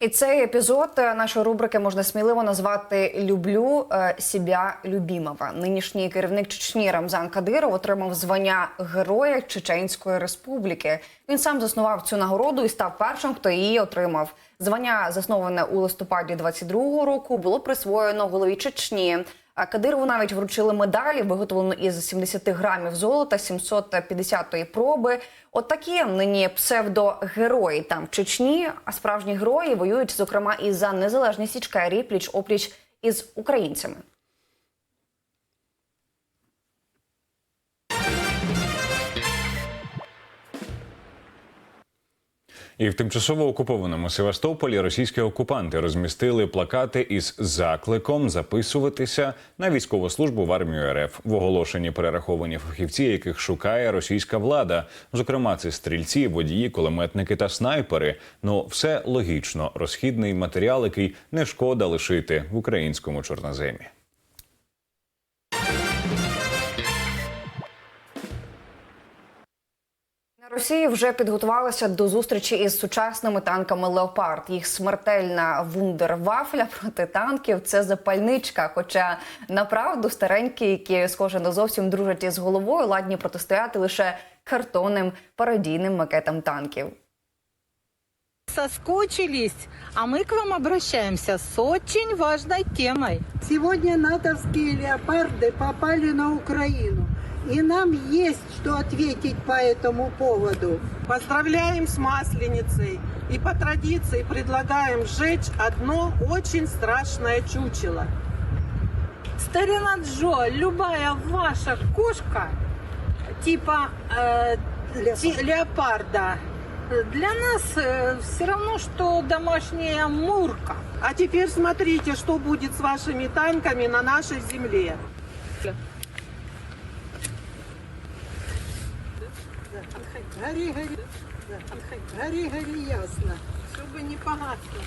І цей епізод е, нашої рубрики можна сміливо назвати Люблю сібя любімова. Нинішній керівник Чечні Рамзан Кадиров отримав звання Героя Чеченської Республіки. Він сам заснував цю нагороду і став першим, хто її отримав. Звання, засноване у листопаді 22-го року, було присвоєно голові Чечні. А Кадирову навіть вручили медалі, виготовлену із 70 грамів золота, 750-ї проби. От такі нині псевдогерої там в Чечні. А справжні герої воюють, зокрема, і за незалежність Ічкерії пліч опліч із українцями. І в тимчасово окупованому Севастополі російські окупанти розмістили плакати із закликом записуватися на військову службу в армію РФ. В оголошенні перераховані фахівці, яких шукає російська влада. Зокрема, це стрільці, водії, кулеметники та снайпери. Ну все логічно. Розхідний матеріал, який не шкода лишити в українському чорноземі. Росії вже підготувалися до зустрічі із сучасними танками Леопард. Їх смертельна вундервафля проти танків це запальничка. Хоча направду старенькі, які схоже не зовсім дружать із головою, ладні протистояти лише картонним пародійним макетам танків. соскучились, а мы к вам обращаемся с очень важной темой. Сегодня натовские леопарды попали на Украину. И нам есть что ответить по этому поводу. Поздравляем с Масленицей и по традиции предлагаем сжечь одно очень страшное чучело. Старина Джо, любая ваша кошка, типа э, ти- леопарда, э, для нас все равно, что домашняя мурка. А теперь смотрите, что будет с вашими танками на нашей земле. Гори, гори, гори, гори, ясно. Чтобы не погасло.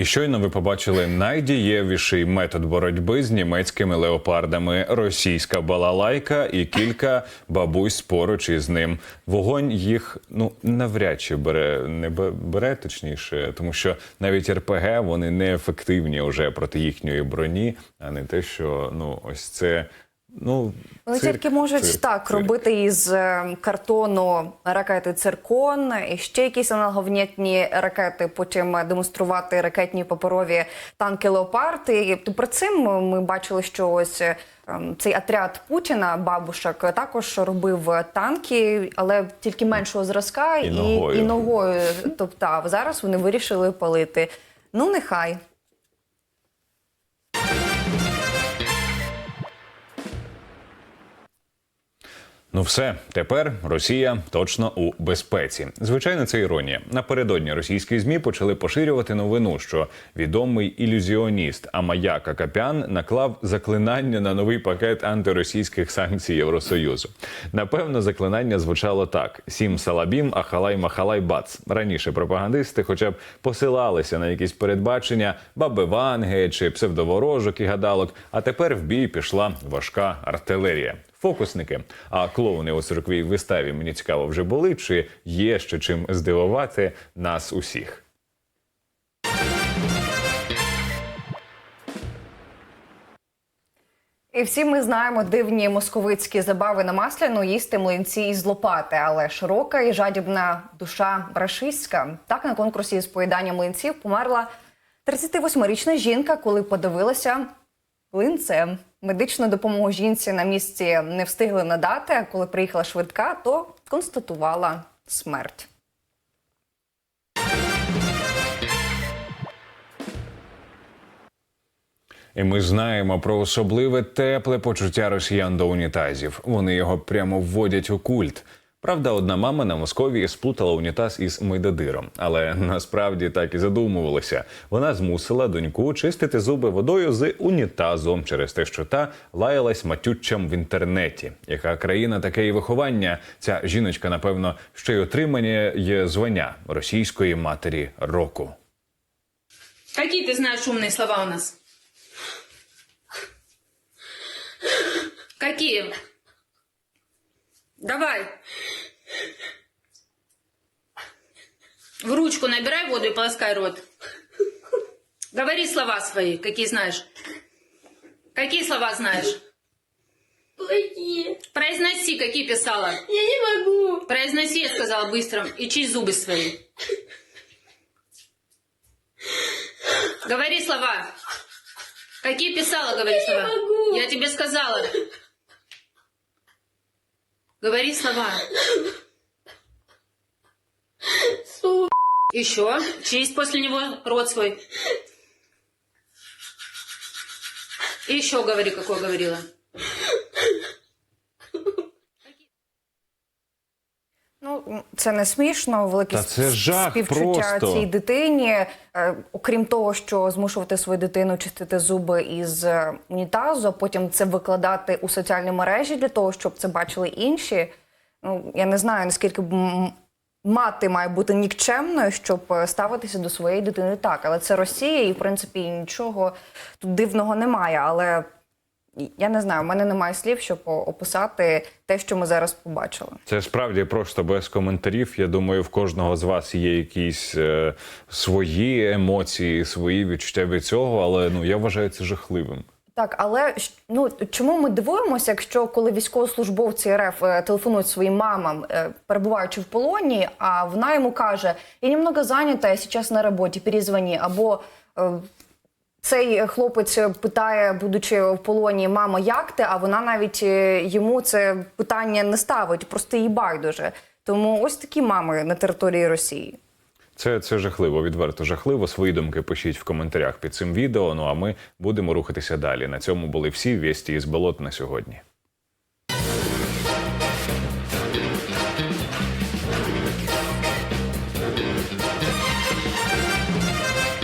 І щойно ви побачили найдієвіший метод боротьби з німецькими леопардами російська балалайка і кілька бабусь поруч із ним. Вогонь їх ну навряд чи бере не бе- бере точніше, тому що навіть РПГ вони неефективні вже проти їхньої броні, а не те, що ну ось це. Ну Вони цирк, тільки можуть цирк, так цирк. робити із е, картону ракети циркон, і ще якісь аналоговнятні ракети. Потім демонструвати ракетні паперові танки Леопард. І при цим ми бачили, що ось е, ем, цей отряд Путіна бабушок також робив танки, але тільки меншого зразка І і, ногою. і ногою топтав. Зараз вони вирішили палити. Ну нехай. Ну все, тепер Росія точно у безпеці. Звичайно, це іронія. Напередодні російські змі почали поширювати новину, що відомий ілюзіоніст Амаяк Акапян наклав заклинання на новий пакет антиросійських санкцій Євросоюзу. Напевно, заклинання звучало так: сім салабім, ахалай махалай бац. Раніше пропагандисти, хоча б посилалися на якісь передбачення баби Ванги чи псевдоворожок і гадалок. А тепер в бій пішла важка артилерія. Фокусники, а клоуни у цирковій виставі мені цікаво вже були, чи є ще чим здивувати нас усіх. І всі ми знаємо дивні московицькі забави на масляну їсти млинці із лопати, але широка і жадібна душа рашистська. Так на конкурсі з поїдання млинців померла 38-річна жінка, коли подивилася млинцем. Медичну допомогу жінці на місці не встигли надати. А коли приїхала швидка, то констатувала смерть. І ми знаємо про особливе тепле почуття росіян до унітазів. Вони його прямо вводять у культ. Правда, одна мама на Московії сплутала унітаз із Мойдодиром, але насправді так і задумувалася. Вона змусила доньку чистити зуби водою з унітазу через те, що та лаялась матюччам в інтернеті. Яка країна таке і виховання? Ця жіночка, напевно, ще й отримання є звання російської матері року. Какие ты знаешь умные слова у нас? Какие? Давай. В ручку набирай воду и полоскай рот. Говори слова свои, какие знаешь. Какие слова знаешь? Плохие. Произноси, какие писала. Я не могу. Произноси, я сказала быстро, и чисть зубы свои. Говори слова. Какие писала, говори слова. могу. Я тебе сказала. Говори слова. Су. Еще. Чисть после него рот свой. И еще говори, какой говорила. Це не смішно, велике Та це жах співчуття просто. цій дитині. Е, окрім того, що змушувати свою дитину чистити зуби із е, унітазу, а потім це викладати у соціальні мережі для того, щоб це бачили інші. Ну, я не знаю, наскільки б мати має бути нікчемною, щоб е, ставитися до своєї дитини так. Але це Росія, і в принципі нічого тут дивного немає. Але я не знаю, у мене немає слів, щоб описати те, що ми зараз побачили. Це справді просто без коментарів. Я думаю, в кожного з вас є якісь е, свої емоції, свої відчуття від цього, але ну я вважаю це жахливим. Так, але ну чому ми дивуємося, якщо коли військовослужбовці РФ е, телефонують своїм мамам, е, перебуваючи в полоні, а вона йому каже: Я немного зайнята, я зараз на роботі, перезвони. Або е, цей хлопець питає, будучи в полоні, мама, як ти? А вона навіть е, йому це питання не ставить, просто їй байдуже. Тому ось такі мами на території Росії. Це, це жахливо, відверто жахливо. Свої думки пишіть в коментарях під цим відео. Ну а ми будемо рухатися далі. На цьому були всі вісті із болот на сьогодні.